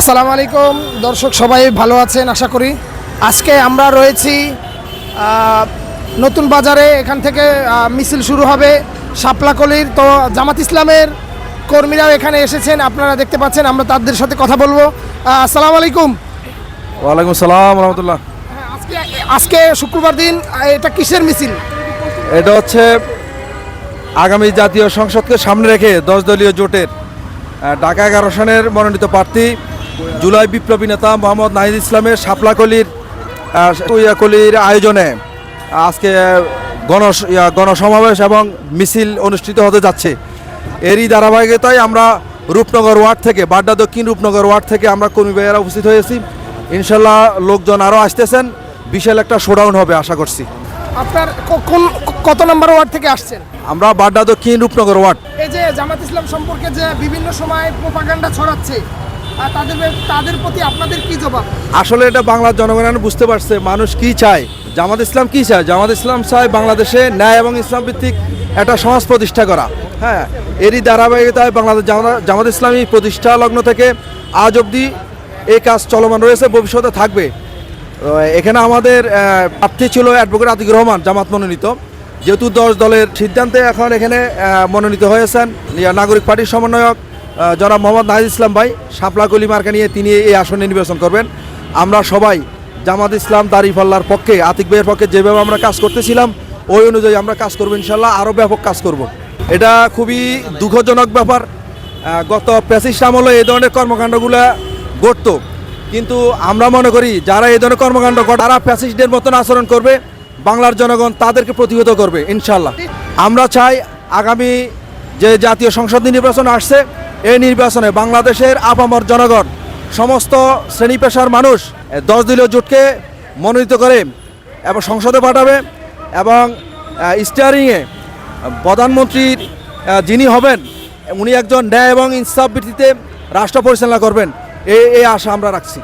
আসসালামু আলাইকুম। দর্শক সবাই ভালো আছেন আশা করি। আজকে আমরা রয়েছি নতুন বাজারে। এখান থেকে মিছিল শুরু হবে। শাপলাকলির তো জামাত ইসলামের কর্মীরাও এখানে এসেছেন। আপনারা দেখতে পাচ্ছেন আমরা তাদের সাথে কথা বলব। আসসালামু আলাইকুম। ওয়ালাইকুম সালাম রহমতুল্লাহ। হ্যাঁ, আজকে আজকে শুক্রবার দিন এটা কিসের মিছিল? এটা হচ্ছে আগামী জাতীয় সংসদকে সামনে রেখে দশ দলীয় জোটের ঢাকা এগারো সনের মনোনীত প্রার্থী জুলাই বিপ্লবী নেতা মোহাম্মদ নাহিদ ইসলামের শাপলাকলির ইয়াকলির আয়োজনে আজকে গণ গণসমাবেশ এবং মিছিল অনুষ্ঠিত হতে যাচ্ছে। এরই ধারাবাহিকতায় আমরা রূপনগর ওয়ার্ড থেকে বাড্ডা দক্ষিণ রূপনগর ওয়ার্ড থেকে আমরা কর্মী ভাইয়েরা উপস্থিত হয়েছি। ইনশাল্লাহ লোকজন আরও আসতেছেন। বিশাল একটা শোডাউন হবে আশা করছি। আপনার কোন কত নম্বর ওয়ার্ড থেকে আসছেন? আমরা বাড্ডা দক্ষিণ রূপনগর ওয়ার্ড। এই যে জামাত ইসলাম সম্পর্কে যে বিভিন্ন সময় প্রোপাগান্ডা ছড়াচ্ছে তাদের তাদের প্রতি আপনাদের কি জবাব? আসলে এটা বাংলার জনগণ বুঝতে পারছে, মানুষ কি চায়? জামাত ইসলাম কি চায়? জামাত ইসলাম চায় বাংলাদেশে ন্যায় এবং ইসলাম ভিত্তিক একটা সমাজ প্রতিষ্ঠা করা। হ্যাঁ এরই ধারাবাহিকতায় বাংলাদেশ জামা- জামাত ইসলামী প্রতিষ্ঠা লগ্ন থেকে আজ অবধি এই কাজ চলমান রয়েছে, ভবিষ্যতে থাকবে। এখানে আমাদের প্রার্থী ছিল অ্যাডভোকেট আতিকুর রহমান, জামাত মনোনীত। যেহেতু দশ দলের সিদ্ধান্তে এখন এখানে মনোনীত হয়েছেন নাগরিক পার্টির সমন্বয়ক। জনাব মোহাম্মদ নাহিদ ইসলাম ভাই শাপলাকলি মার্কা নিয়ে তিনি এই আসনে নির্বাচন করবেন। আমরা সবাই জামাত ইসলাম দাঁড়িপাল্লার পক্ষে, আতিক ভাইয়ের পক্ষে যেভাবে আমরা কাজ করতেছিলাম, ওই অনুযায়ী আমরা কাজ করব ইনশাল্লাহ আরও ব্যাপক কাজ করব। এটা খুবই দুঃখজনক ব্যাপার। গত প্যাসিস্ট আমলে এই ধরনের কর্মকাণ্ডগুলো ঘটতো। কিন্তু আমরা মনে করি, যারা এই ধরনের কর্মকাণ্ড করে তারা প্যাসিস্টদের মতন আচরণ করবে, বাংলার জনগণ তাদেরকে প্রতিহত করবে ইনশাল্লাহ আমরা চাই আগামী যে জাতীয় সংসদ নির্বাচন আসছে, এই নির্বাচনে বাংলাদেশের আপামর জনগণ, সমস্ত শ্রেণি পেশার মানুষ দশ দলীয় জোটকে মনোনীত করে এবং সংসদে পাঠাবে এবং স্টিয়ারিংয়ে প্রধানমন্ত্রীর যিনি হবেন, উনি একজন ন্যায় এবং ইনসাফ ভিত্তিতে রাষ্ট্র পরিচালনা করবেন। এই এই আশা আমরা রাখছি।